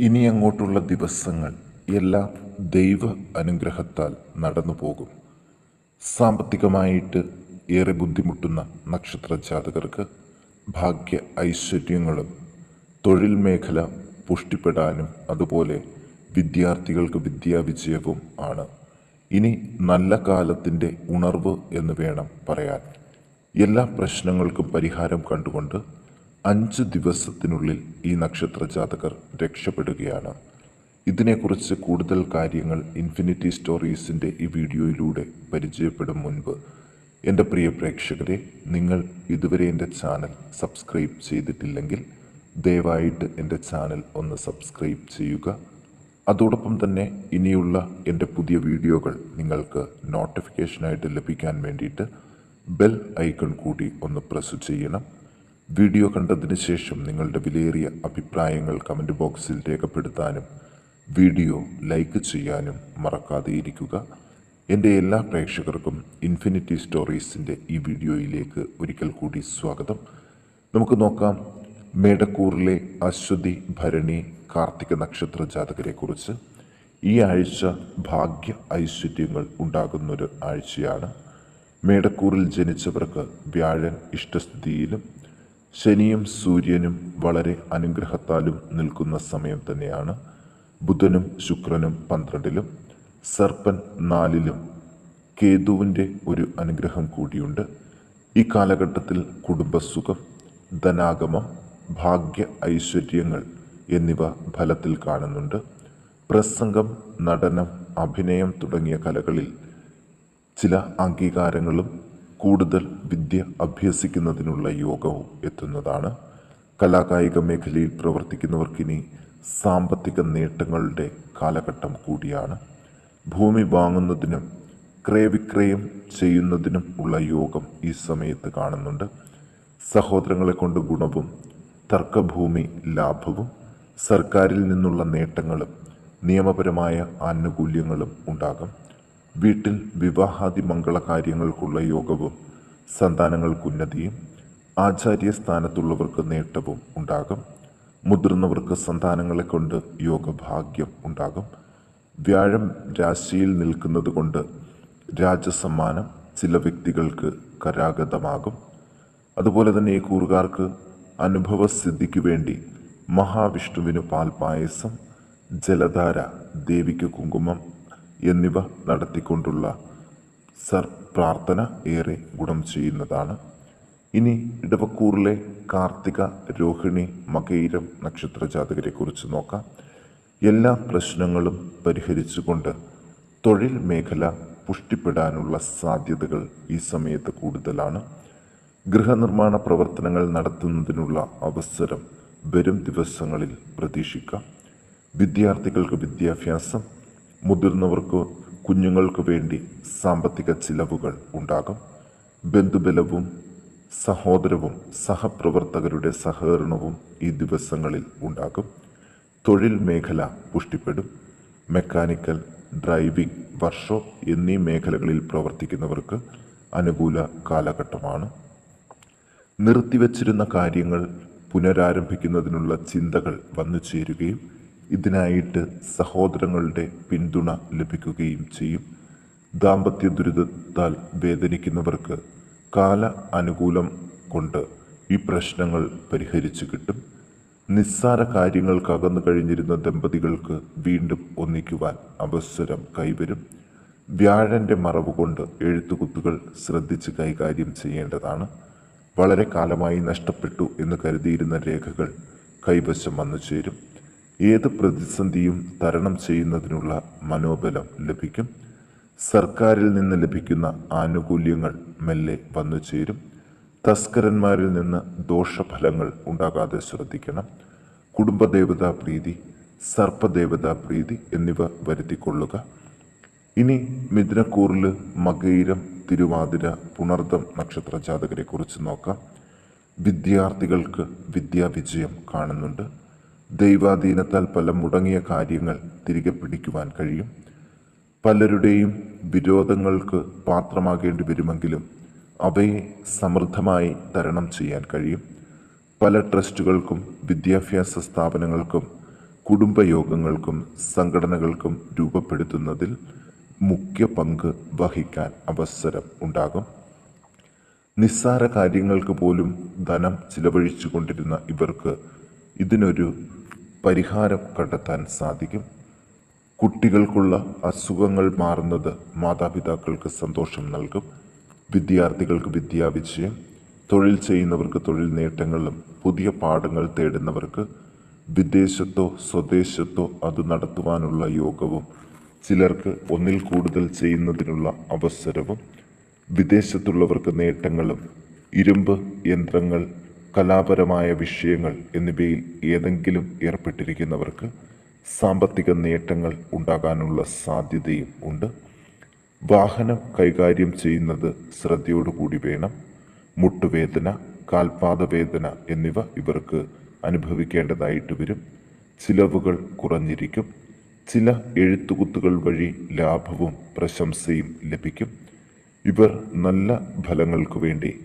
ഇനി അങ്ങോട്ടുള്ള ദിവസങ്ങൾ എല്ലാം ദൈവ അനുഗ്രഹത്താൽ നടന്നു പോകും. സാമ്പത്തികമായിട്ട് ഏറെ ബുദ്ധിമുട്ടുന്ന നക്ഷത്ര ജാതകർക്ക് ഭാഗ്യ ഐശ്വര്യങ്ങളും തൊഴിൽ മേഖല പുഷ്ടിപ്പെടാനും അതുപോലെ വിദ്യാർത്ഥികൾക്ക് വിദ്യാവിജയവും ആണ്. ഇനി നല്ല കാലത്തിന്റെ ഉണർവ് എന്ന് വേണം പറയാൻ. എല്ലാ പ്രശ്നങ്ങൾക്കും പരിഹാരം കണ്ടുകൊണ്ട് അഞ്ച് ദിവസത്തിനുള്ളിൽ ഈ നക്ഷത്ര ജാതകർ രക്ഷപ്പെടുകയാണ്. ഇതിനെക്കുറിച്ച് കൂടുതൽ കാര്യങ്ങൾ ഇൻഫിനിറ്റി സ്റ്റോറീസിന്റെ ഈ വീഡിയോയിലൂടെ പരിചയപ്പെടും മുൻപ്. എന്റെ പ്രിയ പ്രേക്ഷകരെ നിങ്ങൾ ഇതുവരെ എന്റെ ചാനൽ സബ്സ്ക്രൈബ് ചെയ്തിട്ടില്ലെങ്കിൽ ദയവായിട്ട് എന്റെ ചാനൽ ഒന്ന് സബ്സ്ക്രൈബ് ചെയ്യുക. അതോടൊപ്പം തന്നെ ഇനിയുള്ള എന്റെ പുതിയ വീഡിയോകൾ നിങ്ങൾക്ക് നോട്ടിഫിക്കേഷനായിട്ട് ലഭിക്കാൻ വേണ്ടിയിട്ട് ബെൽ ഐക്കൺ കൂടി ഒന്ന് പ്രസ് ചെയ്യണം. വീഡിയോ കണ്ടതിന് ശേഷം നിങ്ങളുടെ വിലയേറിയ അഭിപ്രായങ്ങൾ കമന്റ് ബോക്സിൽ രേഖപ്പെടുത്താനും വീഡിയോ ലൈക്ക് ചെയ്യാനും മറക്കാതെ ഇരിക്കുക എന്റെ എല്ലാ പ്രേക്ഷകർക്കും ഇൻഫിനിറ്റി സ്റ്റോറീസിന്റെ ഈ വീഡിയോയിലേക്ക് ഒരിക്കൽ കൂടി സ്വാഗതം. നമുക്ക് നോക്കാം മേടക്കൂറിലെ അശ്വതി ഭരണി കാർത്തിക നക്ഷത്ര ജാതകരെക്കുറിച്ച്. ഈ ആഴ്ച ഭാഗ്യ ഐശ്വര്യങ്ങൾ ഉണ്ടാകുന്നൊരു ആഴ്ചയാണ്. മേടക്കൂറിൽ ജനിച്ചവർക്ക് വ്യാഴൻ ഇഷ്ടസ്ഥിതിയിലും ശനിയും സൂര്യനും വളരെ അനുഗ്രഹത്താലും നിൽക്കുന്ന സമയം തന്നെയാണ്. ബുധനും ശുക്രനും പന്ത്രണ്ടിലും സർപ്പൻ നാലിലും. കേതുവിന്റെ ഒരു അനുഗ്രഹം കൂടിയുണ്ട്. ഈ കാലഘട്ടത്തിൽ കുടുംബസുഖം ധനാഗമം ഭാഗ്യ ഐശ്വര്യങ്ങൾ എന്നിവ ഫലത്തിൽ കാണുന്നുണ്ട്. പ്രസംഗം നടനം അഭിനയം തുടങ്ങിയ കലകളിൽ ചില അംഗീകാരങ്ങളും കൂടുതൽ വിദ്യ അഭ്യസിക്കുന്നതിനുള്ള യോഗവും എത്തുന്നതാണ്. കലാകായിക മേഖലയിൽ പ്രവർത്തിക്കുന്നവർക്കിനി സാമ്പത്തിക നേട്ടങ്ങളുടെ കാലഘട്ടം കൂടിയാണ്. ഭൂമി വാങ്ങുന്നതിനും ക്രയവിക്രയം ചെയ്യുന്നതിനും ഉള്ള യോഗം ഈ സമയത്ത് കാണുന്നുണ്ട്. സഹോദരങ്ങളെ കൊണ്ട് ഗുണവും തർക്കഭൂമി ലാഭവും സർക്കാരിൽ നിന്നുള്ള നേട്ടങ്ങളും നിയമപരമായ ആനുകൂല്യങ്ങളും ഉണ്ടാകും. വീട്ടിൽ വിവാഹാദി മംഗളകാര്യങ്ങൾക്കുള്ള യോഗവും സന്താനങ്ങൾക്കുന്നതിയും ആചാര്യ സ്ഥാനത്തുള്ളവർക്ക് നേട്ടവും ഉണ്ടാകും. മുതിർന്നവർക്ക് സന്താനങ്ങളെ കൊണ്ട് യോഗഭാഗ്യം ഉണ്ടാകും. വ്യാഴം രാശിയിൽ നിൽക്കുന്നത് കൊണ്ട് രാജസമ്മാനം ചില വ്യക്തികൾക്ക് കരാഗതമാകും. അതുപോലെ തന്നെ ഈ കൂറുകാർക്ക് അനുഭവസിദ്ധിക്ക് വേണ്ടി മഹാവിഷ്ണുവിന് പാൽപായസം ജലധാര ദേവിക്ക് കുങ്കുമം എന്നിവ നടത്തിക്കൊണ്ടുള്ള സർ പ്രാർത്ഥന ഏറെ ഗുണം ചെയ്യുന്നതാണ്. ഇനി ഇടവക്കൂറിലെ കാർത്തിക രോഹിണി മകൈരം നക്ഷത്ര ജാതകരെ കുറിച്ച് നോക്കാം. എല്ലാ പ്രശ്നങ്ങളും പരിഹരിച്ചുകൊണ്ട് തൊഴിൽ മേഖല പുഷ്ടിപ്പെടാനുള്ള സാധ്യതകൾ ഈ സമയത്ത് കൂടുതലാണ്. ഗൃഹനിർമ്മാണ പ്രവർത്തനങ്ങൾ നടത്തുന്നതിനുള്ള അവസരം വരും ദിവസങ്ങളിൽ പ്രതീക്ഷിക്കാം. വിദ്യാർത്ഥികൾക്ക് വിദ്യാഭ്യാസം മുതിർന്നവർക്ക് കുഞ്ഞുങ്ങൾക്ക് വേണ്ടി സാമ്പത്തിക ചിലവുകൾ ഉണ്ടാകും. ബന്ധുബലവും സഹോദരവും സഹപ്രവർത്തകരുടെ സഹകരണവും ഈ ദിവസങ്ങളിൽ ഉണ്ടാകും. തൊഴിൽ മേഖല പുഷ്ടിപ്പെടും. മെക്കാനിക്കൽ ഡ്രൈവിംഗ് വർക്ക്ഷോപ്പ് എന്നീ മേഖലകളിൽ പ്രവർത്തിക്കുന്നവർക്ക് അനുകൂല കാലഘട്ടമാണ്. നിർത്തിവച്ചിരുന്ന കാര്യങ്ങൾ പുനരാരംഭിക്കുന്നതിനുള്ള ചിന്തകൾ വന്നു ചേരുകയും ഇതിനായിട്ട് സഹോദരങ്ങളുടെ പിന്തുണ ലഭിക്കുകയും ചെയ്യും. ദാമ്പത്യ ദുരിതത്താൽ വേദനിക്കുന്നവർക്ക് കാല അനുകൂലം കൊണ്ട് ഈ പ്രശ്നങ്ങൾ പരിഹരിച്ചു കിട്ടും. നിസ്സാര കാര്യങ്ങൾക്ക് അകന്നു കഴിഞ്ഞിരുന്ന ദമ്പതികൾക്ക് വീണ്ടും ഒന്നിക്കുവാൻ അവസരം കൈവരും. വ്യാഴന്റെ മറവ് കൊണ്ട് എഴുത്തുകുത്തുകൾ ശ്രദ്ധിച്ച് കൈകാര്യം ചെയ്യേണ്ടതാണ്. വളരെ കാലമായി നഷ്ടപ്പെട്ടു എന്ന് കരുതിയിരുന്ന രേഖകൾ കൈവശം വന്നു ചേരും ഏത് പ്രതിസന്ധിയും തരണം ചെയ്യുന്നതിനുള്ള മനോബലം ലഭിക്കും. സർക്കാരിൽ നിന്ന് ലഭിക്കുന്ന ആനുകൂല്യങ്ങൾ മെല്ലെ വന്നു ചേരും. തസ്കരന്മാരിൽ നിന്ന് ദോഷഫലങ്ങൾ ഉണ്ടാകാതെ ശ്രദ്ധിക്കണം. കുടുംബദേവതാ പ്രീതി സർപ്പദേവതാ പ്രീതി എന്നിവ വരുത്തിക്കൊള്ളുക. ഇനി മിഥുനക്കൂറിൽ മകയിരം തിരുവാതിര പുണർദം നക്ഷത്ര ജാതകരെ കുറിച്ച് നോക്കാം. വിദ്യാർത്ഥികൾക്ക് വിദ്യാവിജയം കാണുന്നുണ്ട്. ദൈവാധീനത്താൽ പല മുടങ്ങിയ കാര്യങ്ങൾ തിരികെ പിടിക്കുവാൻ കഴിയും. പലരുടെയും വിരോധങ്ങൾക്ക് പാത്രമാകേണ്ടി വരുമെങ്കിലും അവയെ സമൃദ്ധമായി തരണം ചെയ്യാൻ കഴിയും. പല ട്രസ്റ്റുകൾക്കും വിദ്യാഭ്യാസ സ്ഥാപനങ്ങൾക്കും കുടുംബയോഗങ്ങൾക്കും സംഘടനകൾക്കും രൂപപ്പെടുത്തുന്നതിൽ മുഖ്യ പങ്ക് വഹിക്കാൻ അവസരം ഉണ്ടാകും. നിസ്സാര കാര്യങ്ങൾക്ക് പോലും ധനം ചിലവഴിച്ചു കൊണ്ടിരുന്ന ഇവർക്ക് ഇതിനൊരു പരിഹാരം കണ്ടെത്താൻ സാധിക്കും. കുട്ടികൾക്കുള്ള അസുഖങ്ങൾ മാറുന്നത് മാതാപിതാക്കൾക്ക് സന്തോഷം നൽകും. വിദ്യാർത്ഥികൾക്ക് വിദ്യാവിജയം തൊഴിൽ ചെയ്യുന്നവർക്ക് തൊഴിൽ നേട്ടങ്ങളും പുതിയ പാഠങ്ങൾ തേടുന്നവർക്ക് വിദേശത്തോ സ്വദേശത്തോ അത് നടത്തുവാനുള്ള യോഗവും ചിലർക്ക് ഒന്നിൽ കൂടുതൽ ചെയ്യുന്നതിനുള്ള അവസരവും വിദേശത്തുള്ളവർക്ക് നേട്ടങ്ങളും ഇരുമ്പ് യന്ത്രങ്ങൾ കലാപരമായ വിഷയങ്ങൾ എന്നിവയിൽ ഏതെങ്കിലും ഏർപ്പെട്ടിരിക്കുന്നവർക്ക് സാമ്പത്തിക നേട്ടങ്ങൾ ഉണ്ടാകാനുള്ള സാധ്യതയും ഉണ്ട്. വാഹനം കൈകാര്യം ചെയ്യുന്നത് ശ്രദ്ധയോടുകൂടി വേണം. മുട്ടുവേദന കാൽപാദവേദന എന്നിവ ഇവർക്ക് അനുഭവിക്കേണ്ടതായിട്ട് വരും. ചിലവുകൾ കുറഞ്ഞിരിക്കും. ചില എഴുത്തുകുത്തുകൾ വഴി ലാഭവും പ്രശംസയും ലഭിക്കും. ഇവർ നല്ല ഫലങ്ങൾക്കു വേണ്ടി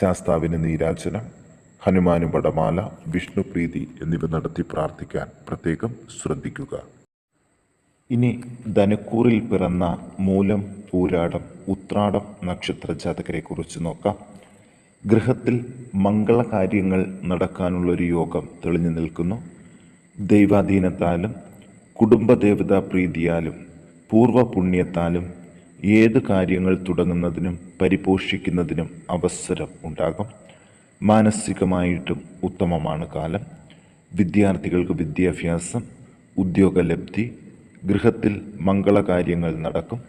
ശാസ്താവിന് നീരാജനം ഹനുമാനു വടമാല വിഷ്ണുപ്രീതി എന്നിവ നടത്തി പ്രാർത്ഥിക്കാൻ പ്രത്യേകം ശ്രദ്ധിക്കുക. ഇനി ധനുക്കൂറിൽ പിറന്ന മൂലം പൂരാടം ഉത്രാടം നക്ഷത്ര ജാതകരെ കുറിച്ച് നോക്കാം. ഗൃഹത്തിൽ മംഗളകാര്യങ്ങൾ നടക്കാനുള്ളൊരു യോഗം തെളിഞ്ഞു നിൽക്കുന്നു. ദൈവാധീനത്താലും കുടുംബദേവതാ പ്രീതിയാലും പൂർവ പുണ്യത്താലും ഏത് കാര്യങ്ങൾ തുടങ്ങുന്നതിനും പരിപോഷിക്കുന്നതിനും അവസരം ഉണ്ടാകും. മാനസികമായിട്ടും ഉത്തമമാണ് കാലം. വിദ്യാർത്ഥികൾക്ക് വിദ്യാഭ്യാസം ഉദ്യോഗലബ്ധി ഗൃഹത്തിൽ മംഗളകാര്യങ്ങൾ നടക്കും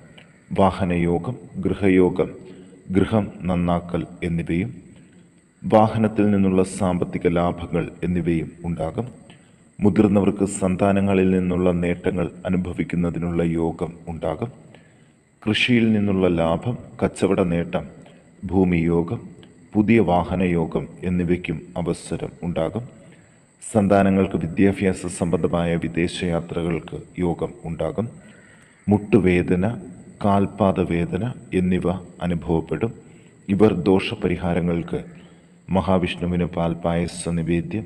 വാഹനയോഗം ഗൃഹയോഗം ഗൃഹം നന്നാക്കൽ എന്നിവയും വാഹനത്തിൽ നിന്നുള്ള സാമ്പത്തിക ലാഭങ്ങൾ എന്നിവയും ഉണ്ടാകും. മുതിർന്നവർക്ക് സന്താനങ്ങളിൽ നിന്നുള്ള നേട്ടങ്ങൾ അനുഭവിക്കുന്നതിനുള്ള യോഗം ഉണ്ടാകും. കൃഷിയിൽ നിന്നുള്ള ലാഭം കച്ചവട നേട്ടം ഭൂമി യോഗം പുതിയ വാഹനയോഗം എന്നിവയ്ക്കും അവസരം ഉണ്ടാകും. സന്താനങ്ങൾക്ക് വിദ്യാഭ്യാസ സംബന്ധമായ വിദേശയാത്രകൾക്ക് യോഗം ഉണ്ടാകും. മുട്ടുവേദന കാൽപാദവേദന എന്നിവ അനുഭവപ്പെടും. ഇവർ ദോഷപരിഹാരങ്ങൾക്ക് മഹാവിഷ്ണുവിന് പാൽപായസ നിവേദ്യം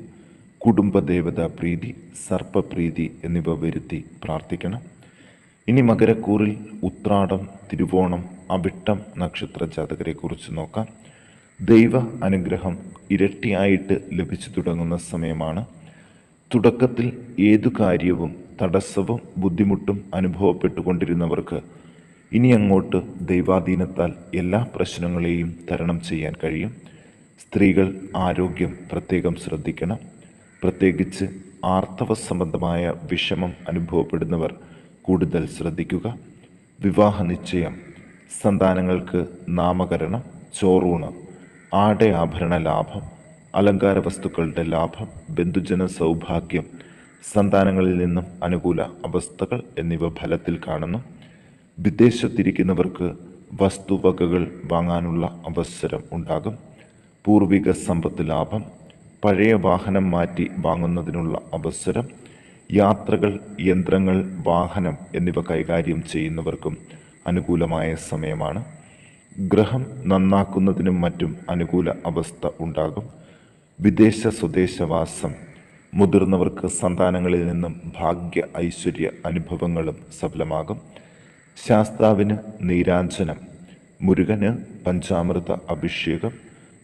കുടുംബദേവതാ പ്രീതി സർപ്പപ്രീതി എന്നിവ വരുത്തി പ്രാർത്ഥിക്കണം. ഇനി മകരക്കൂറിൽ ഉത്രാടം തിരുവോണം അവിട്ടം നക്ഷത്ര ജാതകരെക്കുറിച്ച് നോക്കാം. ദൈവ അനുഗ്രഹം ഇരട്ടിയായിട്ട് ലഭിച്ചു തുടങ്ങുന്ന സമയമാണ്. തുടക്കത്തിൽ ഏതു കാര്യവും തടസ്സവും ബുദ്ധിമുട്ടും അനുഭവപ്പെട്ടുകൊണ്ടിരുന്നവർക്ക് ഇനി അങ്ങോട്ട് ദൈവാധീനത്താൽ എല്ലാ പ്രശ്നങ്ങളെയും തരണം ചെയ്യാൻ കഴിയും. സ്ത്രീകൾ ആരോഗ്യം പ്രത്യേകം ശ്രദ്ധിക്കണം. പ്രത്യേകിച്ച് ആർത്തവ സംബന്ധമായ വിഷമം അനുഭവപ്പെടുന്നവർ കൂടുതൽ ശ്രദ്ധിക്കുക. വിവാഹ നിശ്ചയം സന്താനങ്ങൾക്ക് നാമകരണം ചോറൂണ് ആടയാഭരണ ലാഭം അലങ്കാര വസ്തുക്കളുടെ ലാഭം ബന്ധുജന സൗഭാഗ്യം സന്താനങ്ങളിൽ നിന്നും അനുകൂല അവസ്ഥകൾ എന്നിവ ഫലത്തിൽ കാണുന്നു. വിദേശത്തിരിക്കുന്നവർക്ക് വസ്തുവകകൾ വാങ്ങാനുള്ള അവസരം ഉണ്ടാകും. പൂർവിക സമ്പത്ത് ലാഭം പഴയ വാഹനം മാറ്റി വാങ്ങുന്നതിനുള്ള അവസരം യാത്രകൾ യന്ത്രങ്ങൾ വാഹനം എന്നിവ കൈകാര്യം ചെയ്യുന്നവർക്കും അനുകൂലമായ സമയമാണ്. ഗ്രഹം നന്നാക്കുന്നതിനും മറ്റും അനുകൂല അവസ്ഥ ഉണ്ടാകും. വിദേശ സ്വദേശവാസം. മുതിർന്നവർക്ക് സന്താനങ്ങളിൽ നിന്നും ഭാഗ്യ ഐശ്വര്യ അനുഭവങ്ങളും സഫലമാകും. ശാസ്താവിന് നീരാഞ്ജനം. മുരുകന് പഞ്ചാമൃത അഭിഷേകം.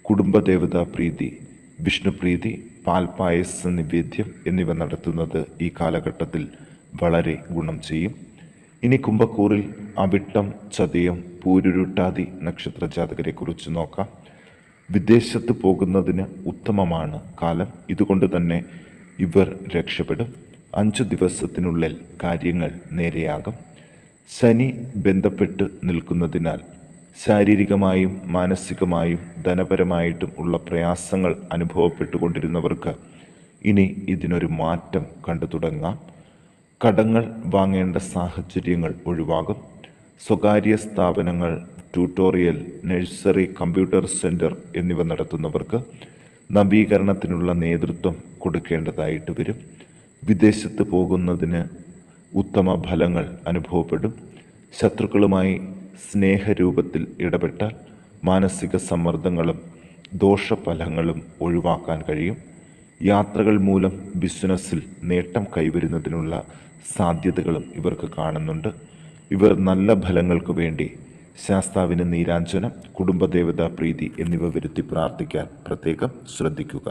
കുടുംബദേവതാ പ്രീതി. വിഷ്ണുപ്രീതി പാൽപായസ നിവേദ്യം എന്നിവ നടത്തുന്നത് ഈ കാലഘട്ടത്തിൽ വളരെ ഗുണം ചെയ്യും. ഇനി കുംഭക്കൂറിൽ അവിട്ടം ചതയം പൂരുരുട്ടാതി നക്ഷത്ര ജാതകരെ കുറിച്ച് നോക്കാം. വിദേശത്ത് പോകുന്നതിന് ഉത്തമമാണ് കാലം. ഇതുകൊണ്ട് തന്നെ ഇവർ രക്ഷപ്പെടും. അഞ്ചു ദിവസത്തിനുള്ളിൽ കാര്യങ്ങൾ നേരെയാകും. ശനി ബന്ധപ്പെട്ട് നിൽക്കുന്നതിനാൽ ശാരീരികമായും മാനസികമായും ധനപരമായിട്ടും ഉള്ള പ്രയാസങ്ങൾ അനുഭവപ്പെട്ടുകൊണ്ടിരുന്നവർക്ക് ഇനി ഇതിനൊരു മാറ്റം കണ്ടു തുടങ്ങാം കടങ്ങൾ വാങ്ങേണ്ട സാഹചര്യങ്ങൾ ഒഴിവാകും. സ്വകാര്യ സ്ഥാപനങ്ങൾ ട്യൂട്ടോറിയൽ നഴ്സറി കമ്പ്യൂട്ടർ സെന്റർ എന്നിവ നടത്തുന്നവർക്ക് നവീകരണത്തിനുള്ള നേതൃത്വം കൊടുക്കേണ്ടതായിട്ട് വരും. വിദേശത്ത് പോകുന്നതിന് ഉത്തമ ഫലങ്ങൾ അനുഭവപ്പെടും. ശത്രുക്കളുമായി സ്നേഹരൂപത്തിൽ ഇടപെട്ടാൽ മാനസിക സമ്മർദ്ദങ്ങളും ദോഷഫലങ്ങളും ഒഴിവാക്കാൻ കഴിയും. യാത്രകൾ മൂലം ബിസിനസ്സിൽ നേട്ടം കൈവരുന്നതിനുള്ള സാധ്യതകളും ഇവർക്ക് കാണുന്നുണ്ട്. ഇവർ നല്ല ഫലങ്ങൾക്ക് വേണ്ടി ശാസ്താവിന് നീരാഞ്ജനം കുടുംബദേവതാ പ്രീതി എന്നിവ വരുത്തി പ്രാർത്ഥിക്കാൻ പ്രത്യേകം ശ്രദ്ധിക്കുക.